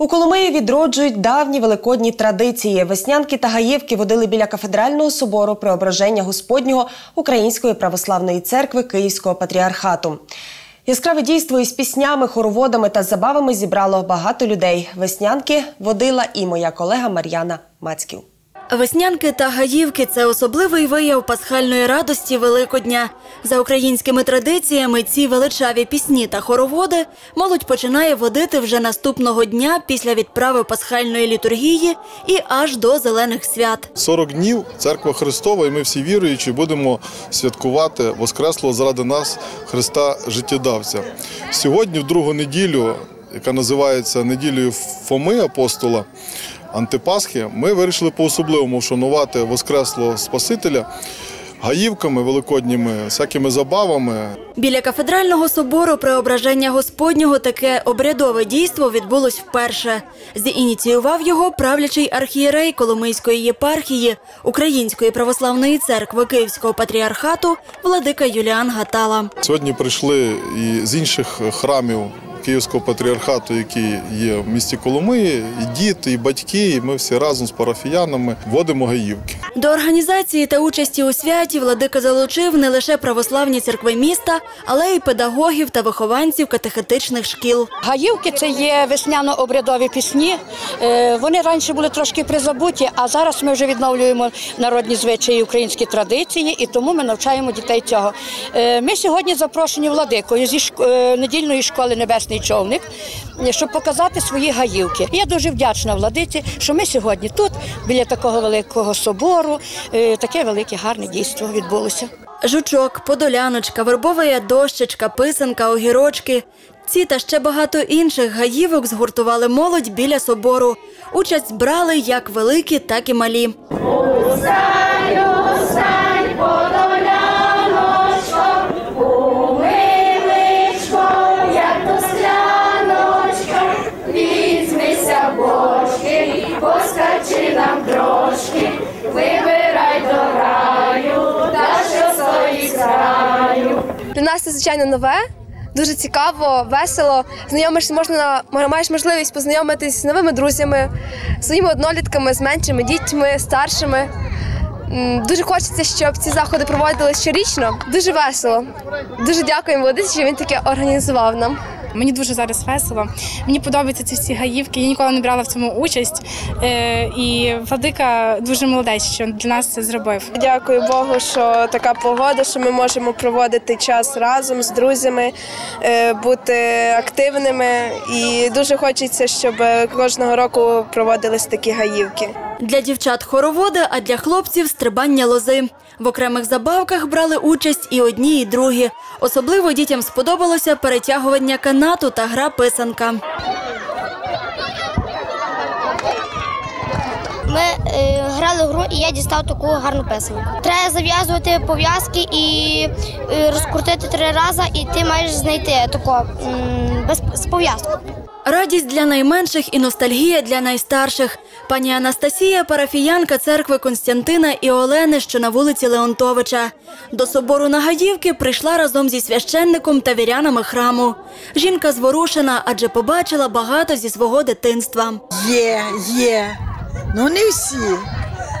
У Коломиї відроджують давні великодні традиції. Веснянки та гаївки водили біля кафедрального собору преображення Господнього Української православної церкви Київського патріархату. Яскраве дійство із піснями, хороводами та забавами зібрало багато людей. Веснянки водила і моя колега Мар'яна Мацьків. Веснянки та гаївки це особливий вияв пасхальної радості Великодня. За українськими традиціями ці величаві пісні та хороводи молодь починає водити вже наступного дня після відправи пасхальної літургії і аж до зелених свят. 40 днів церква Христова, і ми всі віруючі будемо святкувати Воскреслого заради нас Христа життєдавця. Сьогодні, в другу неділю, яка називається неділею Фоми апостола. Антипасхи, ми вирішили по-особливому вшанувати Воскреслого Спасителя гаївками великодніми, всякими забавами. Біля кафедрального собору преображення Господнього таке обрядове дійство відбулось вперше. Зініціював його правлячий архієрей Коломийської єпархії Української православної церкви Київського патріархату владика Юліан Гатала. Сьогодні прийшли і з інших храмів Київського патріархату, які є в місті Коломиї, і діти, і батьки, і ми всі разом з парафіянами водимо гаївки. До організації та участі у святі владика залучив не лише православні церкви міста, але й педагогів та вихованців катехетичних шкіл. Гаївки це є весняно-обрядові пісні. Е, Вони раніше були трошки призабуті, а зараз ми вже відновлюємо народні звичаї, українські традиції, і тому ми навчаємо дітей цього. Е, Ми сьогодні запрошені владикою зі е, недільної школи Небесний човник, щоб показати свої гаївки. Я дуже вдячна владиці, що ми сьогодні тут, біля такого великого собору, е, таке велике гарне дійство відбулося. Жучок, подоляночка, вербова ядощечка, писанка, огірочки. Ці та ще багато інших гаївок згуртували молодь біля собору. Участь брали як великі, так і малі. Для нас це звичайно нове, дуже цікаво, весело. Знайомишся, можна маєш можливість познайомитись з новими друзями, своїми однолітками, з меншими дітьми, старшими. Дуже хочеться, щоб ці заходи проводили щорічно. Дуже весело. Дуже дякуємо Володимиру, що він таке організував нам. Мені дуже зараз весело. Мені подобаються ці всі гаївки. Я ніколи не брала в цьому участь. Е, і Владика дуже молодець, що для нас це зробив. Дякую Богу, що така погода, що ми можемо проводити час разом з друзями, е, бути активними. І дуже хочеться, щоб кожного року проводились такі гаївки. Для дівчат хороводи, а для хлопців стрибання лози. В окремих забавках брали участь і одні, і другі. Особливо дітям сподобалося перетягування канату та гра писанка. Ми е, грали гру, і я дістав таку гарну писанку. Треба зав'язувати пов'язки і е, розкрутити три рази, і ти маєш знайти таку без з пов'язку. Радість для найменших і ностальгія для найстарших. Пані Анастасія – парафіянка церкви Константина і Олени, що на вулиці Леонтовича. До собору Нагаївки прийшла разом зі священником та вірянами храму. Жінка зворушена, адже побачила багато зі свого дитинства. Є, є. Ну не всі.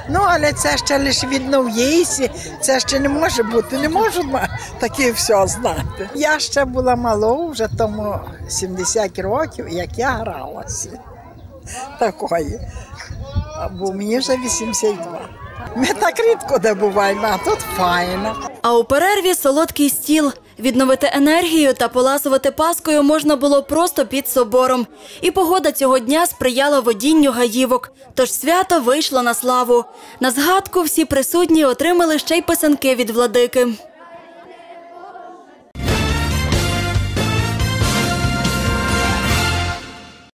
Ну, але це ще лише віднов'ється, це ще не може бути, не можу таке все знати. Я ще була мало, вже тому 70 років, як я гралася такої. Бо мені вже 82. Ми так рідко де буваємо, а тут файно. А у перерві солодкий стіл. Відновити енергію та поласувати паскою можна було просто під собором. І погода цього дня сприяла водінню гаївок. Тож свято вийшло на славу. На згадку всі присутні отримали ще й писанки від владики.